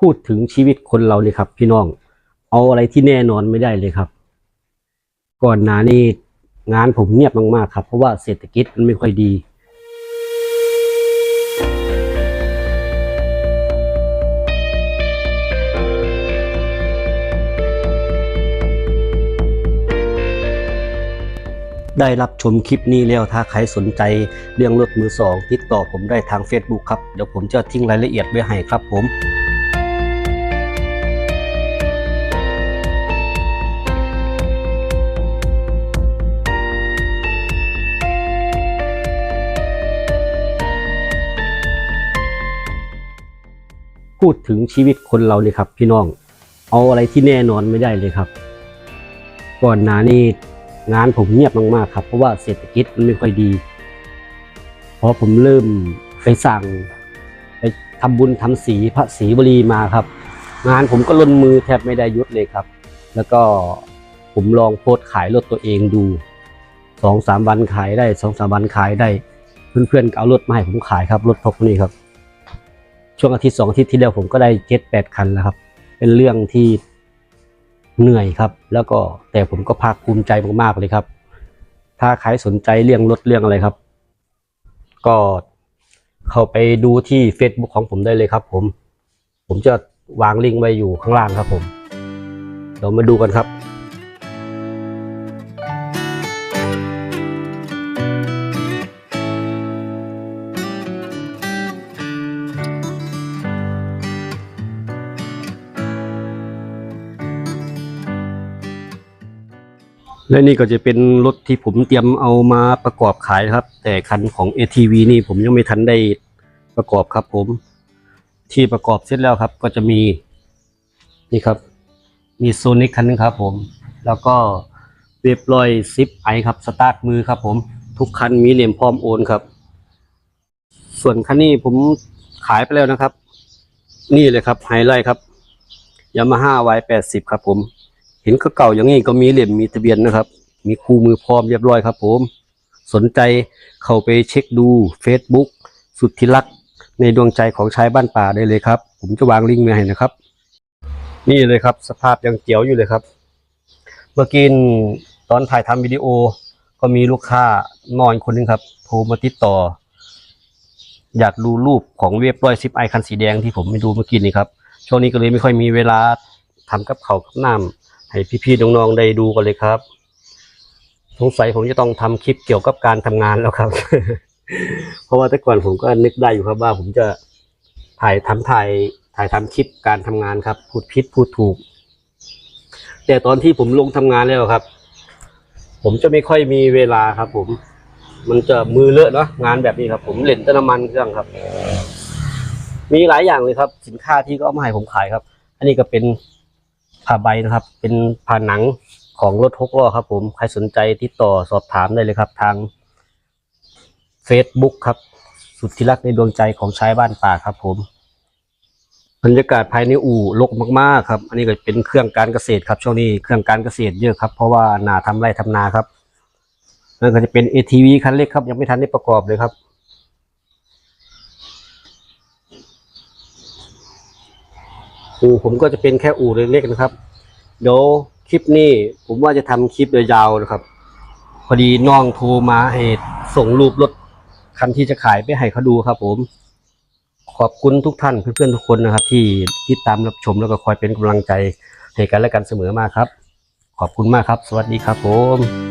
พูดถึงชีวิตคนเราเลยครับ พี่น้อง เอาอะไรที่แน่นอนไม่ได้เลยครับ ก่อนหน้านี้งานผมเงียบมากๆครับ เพราะว่าเศรษฐกิจมันไม่ค่อยดีได้รับชมคลิปนี้แล้วถ้าใครสนใจเรื่องรถมือสองติดต่อผมได้ทาง Facebook ครับ เดี๋ยวผมจะทิ้งรายละเอียดไว้ให้ครับผม พูดถึงชีวิตคนเราเลยครับ พี่น้อง เอาอะไรที่แน่นอนไม่ได้เลยครับ ก่อนหน้านี้งานผมเงียบมากๆครับ เพราะว่าเศรษฐกิจมันไม่ค่อยดีพอผมเริ่มไปสั่งไปทำบุญทำสีพระศรีบรีมาครับ งานผมก็ล้นมือแทบไม่ได้ยุดเลยครับ แล้วก็ผมลองโพสขายรถตัวเองดูสองสามวันขายได้สองสามวันขายได้ เพื่อนๆเอารถมาให้ผมขายครับรถพวกนี้ครับ ช่วงอาทิตย์สองอาทิตย์ที่แล้วผมก็ได้เจ็ดแปดคันแล้วครับ เป็นเรื่องที่เหนื่อยครับ แล้วก็แต่ผมก็ภาคภูมิใจมากๆเลยครับ ถ้าใครสนใจเรื่องรถเรื่องอะไรครับ ก็เข้าไปดูที่ Facebook ของผมได้เลยครับ ผม ผมจะวางลิงก์ไว้อยู่ข้างล่างครับ ผมเดี๋ยวมาดูกันครับ และนี่ก็จะเป็นรถที่ผมเตรียมเอามาประกอบขายครับ แต่คันของ ATV นี่ผมยังไม่ทันได้ประกอบครับผม ที่ประกอบเสร็จแล้วครับ ก็จะมีนี่ครับ มีโซนิกคันนึงครับผม แล้วก็เรียบร้อยซิปไอครับสตาร์ทมือครับผม ทุกคันมีเหลี่ยมพร้อมโอนครับ ส่วนคันนี้ผมขายไปแล้วนะครับ นี่เลยครับไฮไลท์ครับยามาฮ่าวายแปดสิบครับผม เห็นก็เก่าอย่างนี้ก็มีเหลี่ยมมีทะเบียนนะครับ มีคู่มือพร้อมเรียบร้อยครับผม สนใจเข้าไปเช็คดู Facebook สุดที่รักในดวงใจของชายบ้านป่าได้เลยครับ ผมจะวางลิงก์ไว้ให้นะครับ นี่เลยครับ สภาพยังเจียวอยู่เลยครับ เมื่อกี้ตอนถ่ายทำวิดีโอ ก็มีลูกค้านอนคนหนึงครับโทรมาติดต่อ อยากดูรูปของเว็บร้อยซิปไอคันสีแดงที่ผมไม่ดูเมื่อกี้นี้ครับช่วงนี้ก็เลยไม่ค่อยมีเวลาทำกับเขากับน้ำ ให้พี่ๆน้องๆได้ดูกันเลยครับสงสัยผมจะต้องทำคลิปเกี่ยวกับการทำงานแล้วครับ เพราะว่าแต่ก่อนผมก็นึกได้อยู่ครับว่า ผมจะถ่ายทำถ่ายถ่ายทำคลิปการทำงานครับ พูดผิดพูดถูก แต่ตอนที่ผมลงทำงานแล้วครับ ผมจะไม่ค่อยมีเวลาครับ ผม มันจะมือเลอะเนาะงานแบบนี้ครับ ผมเล่นต่น้ำมันเครื่องครับ มีหลายอย่างเลยครับ สินค้าที่ก็เอามาให้ผมขายครับ อันนี้ก็เป็น ผ้าใบนะครับ เป็นผ้าหนังของรถหกล้อครับ ผมใครสนใจติดต่อสอบถามได้เลยครับ ทาง Facebook ครับ สุดที่รักในดวงใจของชายบ้านป่าครับ ผมบรรยากาศภายในอู่รกมากๆครับ อันนี้ก็เป็นเครื่องการเกษตรครับ ช่วงนี้เครื่องการเกษตรเยอะครับ เพราะว่านาทำไร่ทำนาครับนั่นก็จะเป็น ATV คันเล็กครับ ยังไม่ทันได้ประกอบเลยครับ อู่ผมก็จะเป็นแค่อู่เล็กๆนะครับ เดี๋ยวคลิปนี้ผมว่าจะทำคลิปยาวๆนะครับ พอดีน้องโทรมาให้ส่งรูปรถคันที่จะขายไปให้เขาดูครับ ผม ขอบคุณทุกท่านเพื่อนๆทุกคนนะครับ ที่ติดตามรับชมแล้วก็คอยเป็นกำลังใจให้กันและกันเสมอมาครับ ขอบคุณมากครับ สวัสดีครับผม